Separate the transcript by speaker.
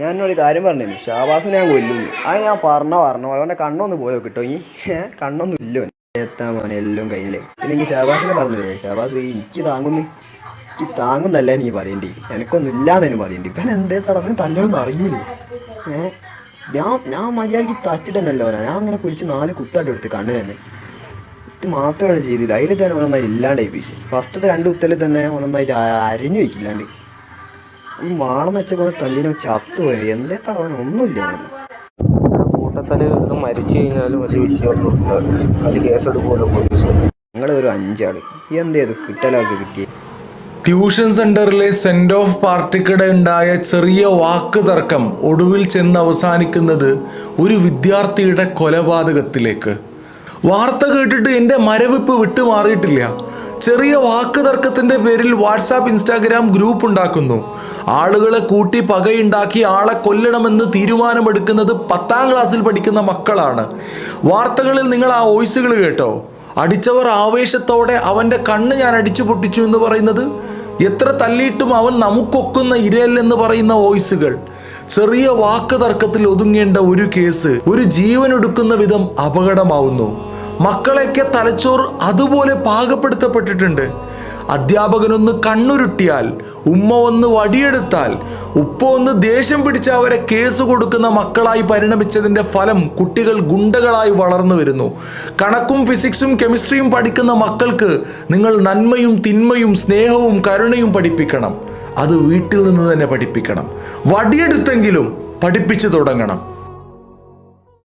Speaker 1: ഞാനൊരു കാര്യം പറഞ്ഞു ഷാബാസിനെ ഞാൻ കൊല്ലുന്നു. അത് ഞാൻ പറഞ്ഞ പറഞ്ഞ അവന്റെ കണ്ണൊന്ന് പോയോ കിട്ടോ ഈ കണ്ണൊന്നും ഇല്ലോ എത്താൻ മോനെ എല്ലാം കഴിഞ്ഞില്ലേ? പിന്നെ എനിക്ക് ഷാബാസിനെ പറഞ്ഞില്ലേ ഷാബാസ് എനിക്ക് താങ്ങുന്നു. എനിക്ക് താങ്ങുന്നല്ല എനിക്ക് പറയേണ്ടി? എനിക്കൊന്നും ഇല്ലാന്ന് പറയേണ്ടി. ഇപ്പം എന്തേ തടവിന് തല്ലൊന്നും അറിയൂലേ. ഏഹ് ഞാൻ ഞാൻ മര്യാദയ്ക്ക് തച്ചിട്ടല്ലോ ഞാൻ അങ്ങനെ പിടിച്ച് നാല് കുത്തായിട്ട് എടുത്ത് കണ്ണു തന്നെ. ഇത് മാത്രമാണ് ചെയ്തില്ല അതിൽ തന്നെ ഒന്നായി ഇല്ലാണ്ടായി പോയി. ഫസ്റ്റത്തെ രണ്ട് കുത്തലിൽ തന്നെ ഒന്നായിട്ട് അരിഞ്ഞു വെക്കില്ലാണ്ട്. മാണെന്ന് വെച്ച പോലെ തല്ലിനും ചത്തു വരും എന്തേ തടവാൻ ഒന്നുമില്ല
Speaker 2: കൂട്ടത്തൽ മരിച്ചു കഴിഞ്ഞാലും വലിയ വിഷയമൊന്നും അത് കേസെടുക്കുമല്ലോ പോലീസ്.
Speaker 1: ഞങ്ങൾ ഒരു അഞ്ചാൾ എന്തേത് കിട്ടലാൾക്ക് കിട്ടിയ?
Speaker 3: ട്യൂഷൻ സെന്ററിലെ സെന്റ് ഓഫ് പാർട്ടിക്കിടെ ഉണ്ടായ ചെറിയ വാക്ക് തർക്കം ഒടുവിൽ ചെന്ന് അവസാനിക്കുന്നത് ഒരു വിദ്യാർത്ഥിയുടെ കൊലപാതകത്തിലേക്ക്. വാർത്ത കേട്ടിട്ട് എന്റെ മരവിപ്പ് വിട്ടുമാറിയിട്ടില്ല ചെറിയ വാക്ക് തർക്കത്തിന്റെ പേരിൽ വാട്സാപ്പ് ഇൻസ്റ്റാഗ്രാം ഗ്രൂപ്പ് ഉണ്ടാക്കുന്നു. ആളുകളെ കൂട്ടി പകയുണ്ടാക്കി ആളെ കൊല്ലണമെന്ന് തീരുമാനമെടുക്കുന്നത് പത്താം ക്ലാസ്സിൽ പഠിക്കുന്ന മക്കളാണ്. വാർത്തകളിൽ നിങ്ങൾ ആ വോയിസുകൾ കേട്ടോ. അടിച്ചവർ ആവേശത്തോടെ അവന്റെ കണ്ണ് ഞാൻ അടിച്ചു പൊട്ടിച്ചു എന്ന് പറയുന്നത് എത്ര തല്ലിയിട്ടും അവൻ നമുക്കൊക്കുന്ന ഇരയല്ലെന്ന് പറയുന്ന വോയിസുകൾ. ചെറിയ വാക്ക് തർക്കത്തിൽ ഒതുങ്ങേണ്ട ഒരു കേസ് ഒരു ജീവനൊടുക്കുന്ന വിധം അപകടമാവുന്നു. മക്കളെയൊക്കെ തലച്ചോർ അതുപോലെ പാകപ്പെടുത്തപ്പെട്ടിട്ടുണ്ട്. അധ്യാപകനൊന്ന് കണ്ണുരുട്ടിയാൽ ഉമ്മ ഒന്ന് വടിയെടുത്താൽ ഉപ്പ ഒന്ന് ദേഷ്യം പിടിച്ച അവരെ കേസ് കൊടുക്കുന്ന മക്കളായി പരിണമിച്ചതിന്റെ ഫലം കുട്ടികൾ ഗുണ്ടകളായി വളർന്നു വരുന്നു. കണക്കും ഫിസിക്സും കെമിസ്ട്രിയും പഠിക്കുന്ന മക്കൾക്ക് നിങ്ങൾ നന്മയും തിന്മയും സ്നേഹവും കരുണയും പഠിപ്പിക്കണം. അത് വീട്ടിൽ നിന്ന് തന്നെ പഠിപ്പിക്കണം. വടിയെടുത്തെങ്കിലും പഠിപ്പിച്ചു തുടങ്ങണം.